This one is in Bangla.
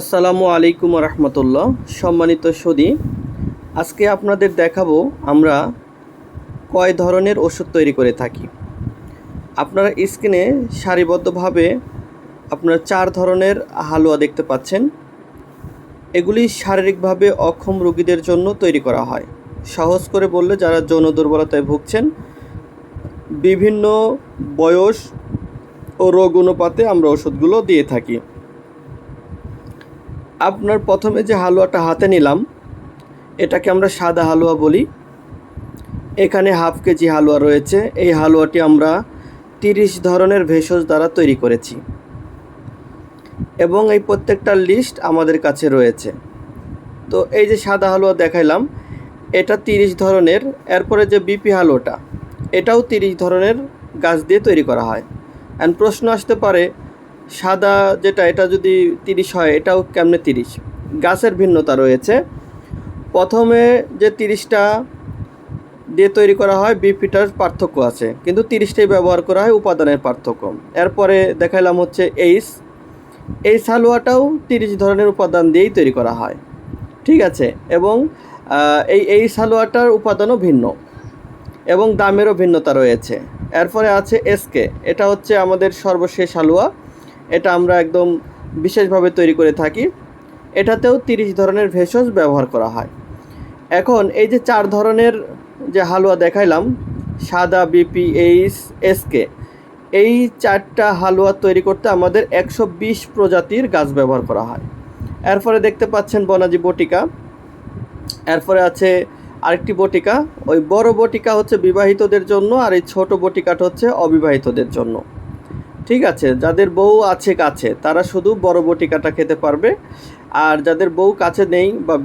আসসালামু আলাইকুম রহমতুল্লাহ। সম্মানিত সুদী, আজকে আপনাদের দেখাবো আমরা কয় ধরনের ওষুধ তৈরি করে থাকি। আপনারা স্ক্রিনে সারিবদ্ধভাবে আপনার চার ধরনের হালুয়া দেখতে পাচ্ছেন। এগুলি শারীরিকভাবে অক্ষম রোগীদের জন্য তৈরি করা হয়। সহজ করে বললে যারা যৌন দুর্বলতায় ভুগছেন, বিভিন্ন বয়স ও রোগ অনুপাতে আমরা ওষুধগুলো দিয়ে থাকি। আপনার প্রথমে যে হালুয়াটা হাতে নিলাম, এটাকে আমরা সাদা হালুয়া বলি। এখানে হাফ কেজি হালুয়া রয়েছে। এই হালুয়াটি আমরা তিরিশ ধরনের ভেষজ দ্বারা তৈরি করেছি। এবং এই প্রত্যেকটা লিস্ট আমাদের কাছে রয়েছে। তো এই যে সাদা হালুয়া দেখাইলাম, এটা তিরিশ ধরনের। এরপরে যে বিপি হালুয়াটা, এটাও তিরিশ ধরনের গাছ দিয়ে তৈরি করা হয়। অ্যান্ড প্রশ্ন আসতে পারে সাদা যেটা, এটা যদি তিরিশ হয়, এটাও কেমনে তিরিশ? গাছের ভিন্নতা রয়েছে। প্রথমে যে তিরিশটা দিয়ে তৈরি করা হয় বিপিটার পার্থক্য আছে। কিন্তু তিরিশটাই ব্যবহার করা হয় উপাদানের পার্থক্য। এরপরে দেখাইলাম হচ্ছে এইস। এই হালুয়াটাও তিরিশ ধরনের উপাদান দিয়েই তৈরি করা হয়। ঠিক আছে? এবং এই এই হালুয়াটার উপাদানও ভিন্ন। এবং দামেরও ভিন্নতা রয়েছে। এরপরে আছে এসকে এটা হচ্ছে আমাদের সর্বশেষ হালুয়া এটা আমরা একদম বিশেষভাবে তৈরি করে থাকি। এটাতেও তিরিশ ধরনের ভেষজ ব্যবহার করা হয়। এখন এই যে চার ধরনের যে হালুয়া দেখাইলাম, সাদা, বিপি, এইচ এসকে এই চারটা হালুয়া তৈরি করতে আমাদের একশো বিশ প্রজাতির গাছ ব্যবহার করা হয়। এরপরে দেখতে পাচ্ছেন বনাজি বটিকা। এরপরে আছে আরেকটি বটিকা। ওই বড় বটিকা হচ্ছে বিবাহিতদের জন্য আর এই ছোট বটিকাটা হচ্ছে অবিবাহিতদের জন্য। ঠিক আছে, যাদের বউ আছে কাছে, তারা শুধু বড় বটিকাটা খেতে পারবে। আর যাদের বউ কাছে নেই বা